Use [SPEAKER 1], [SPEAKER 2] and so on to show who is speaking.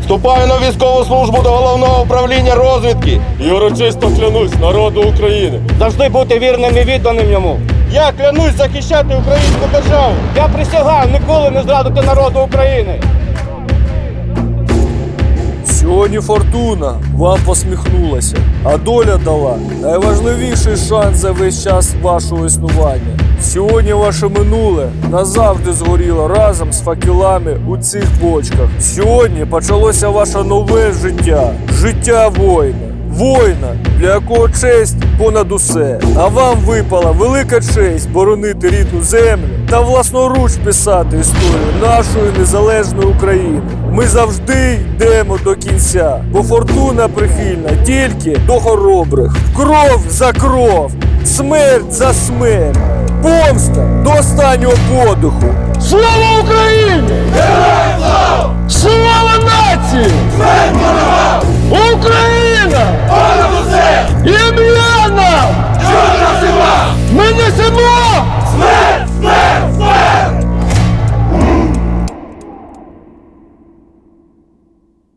[SPEAKER 1] Вступаю на військову службу до головного управління розвідки.
[SPEAKER 2] І урочисто клянусь народу України.
[SPEAKER 3] Завжди бути вірним і відданим йому.
[SPEAKER 1] Я клянусь захищати українську державу.
[SPEAKER 3] Я присягав ніколи не зрадити народу України.
[SPEAKER 4] Сьогодні фортуна вам посміхнулася, а доля дала найважливіший шанс за весь час вашого існування. Сьогодні ваше минуле назавжди згоріло разом з факелами у цих бочках. Сьогодні почалося ваше нове життя життя воїна. Воїна, для якого честь понад усе. А вам випала велика честь боронити рідну землю та власноруч писати історію нашої незалежної України. Ми завжди йдемо до кінця, бо фортуна прихильна тільки до хоробрих. Кров за кров, смерть за смерть, помста до останнього подиху. Слава Україні! Героям слава! Слава нації! Смерть!